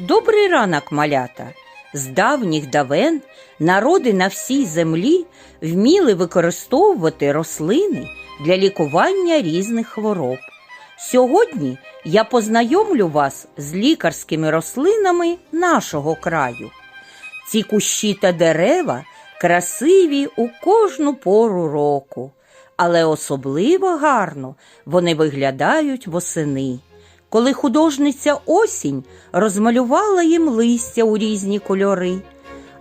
Добрий ранок, малята! З давніх давен народи на всій землі вміли використовувати рослини для лікування різних хвороб. Сьогодні я познайомлю вас з лікарськими рослинами нашого краю. Ці кущі та дерева красиві у кожну пору року, але особливо гарно вони виглядають восени, коли художниця осінь розмалювала їм листя у різні кольори,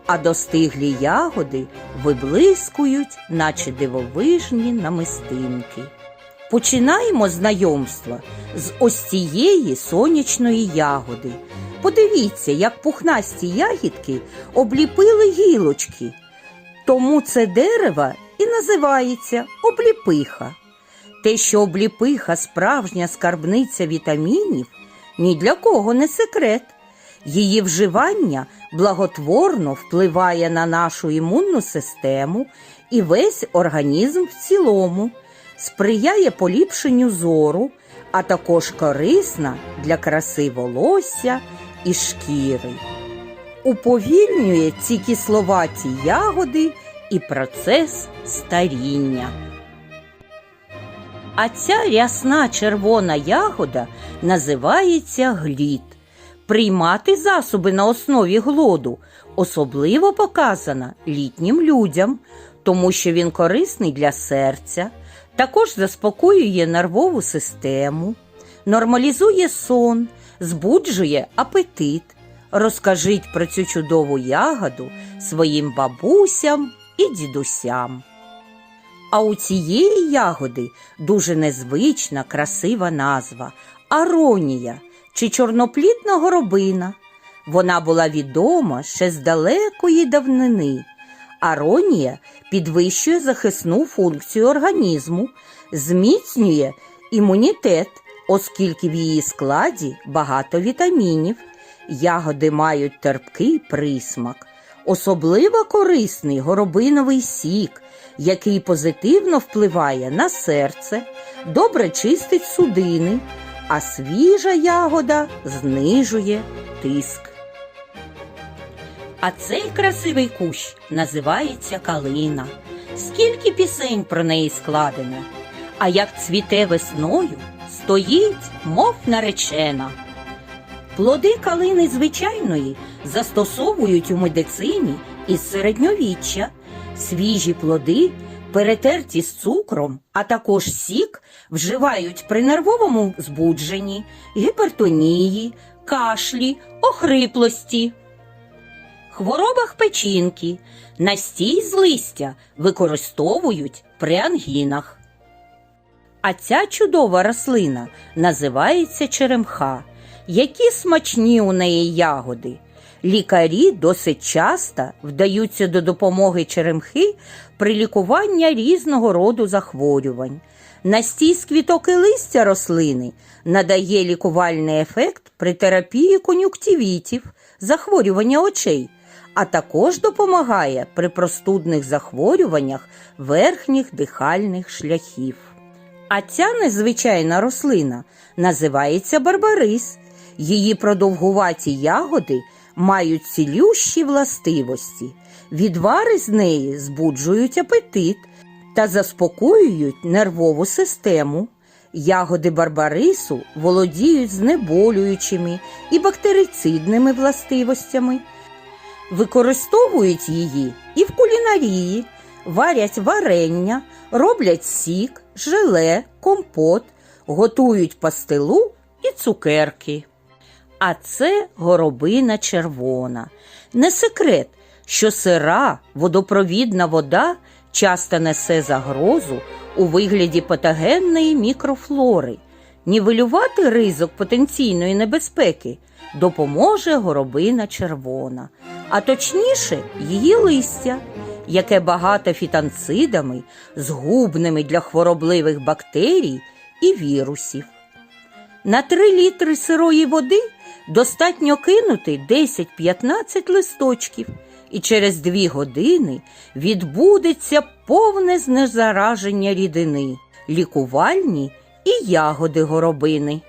а достиглі ягоди виблискують, наче дивовижні намистинки. Починаємо знайомство з ось цієї сонячної ягоди. Подивіться, як пухнасті ягідки обліпили гілочки. Тому це дерево і називається обліпиха. Те, що обліпиха справжня скарбниця вітамінів, ні для кого не секрет. Її вживання благотворно впливає на нашу імунну систему і весь організм в цілому, сприяє поліпшенню зору, а також корисна для краси волосся і шкіри. Уповільнює ці кисловаті ягоди і процес старіння. А ця рясна червона ягода називається глід. Приймати засоби на основі глоду особливо показано літнім людям, тому що він корисний для серця, також заспокоює нервову систему, нормалізує сон, збуджує апетит. Розкажіть про цю чудову ягоду своїм бабусям і дідусям. А у цієї ягоди дуже незвична, красива назва аронія чи чорноплітна горобина. Вона була відома ще з далекої давнини. Аронія підвищує захисну функцію організму, зміцнює імунітет, оскільки в її складі багато вітамінів. Ягоди мають терпкий присмак. Особливо корисний горобиновий сік, який позитивно впливає на серце, добре чистить судини, а свіжа ягода знижує тиск. А цей красивий кущ називається калина. Скільки пісень про неї складено, а як цвіте весною, стоїть, мов наречена. Плоди калини звичайної застосовують у медицині із середньовіччя. Свіжі плоди, перетерті з цукром, а також сік вживають при нервовому збудженні, гіпертонії, кашлі, охриплості. Хворобах печінки, настій з листя використовують при ангінах. А ця чудова рослина називається черемха. Які смачні у неї ягоди. Лікарі досить часто вдаються до допомоги черемхи при лікуванні різного роду захворювань. Настій з квіток і листя рослини надає лікувальний ефект при терапії кон'юктивітів, захворювання очей, а також допомагає при простудних захворюваннях верхніх дихальних шляхів. А ця незвичайна рослина називається барбарис. Її продовгуваті ягоди мають цілющі властивості. Відвари з неї збуджують апетит та заспокоюють нервову систему. Ягоди барбарису володіють знеболюючими і бактерицидними властивостями. Використовують її і в кулінарії, варять варення, роблять сік, желе, компот, готують пастилу і цукерки. А це горобина червона. Не секрет, що сира водопровідна вода часто несе загрозу у вигляді патогенної мікрофлори. Нівелювати ризик потенційної небезпеки допоможе горобина червона, а точніше її листя, яке багато фітанцидами, згубними для хворобливих бактерій і вірусів. На 3 літри сирої води достатньо кинути 10-15 листочків, і через 2 години відбудеться повне знезараження рідини, лікувальні і ягоди горобини.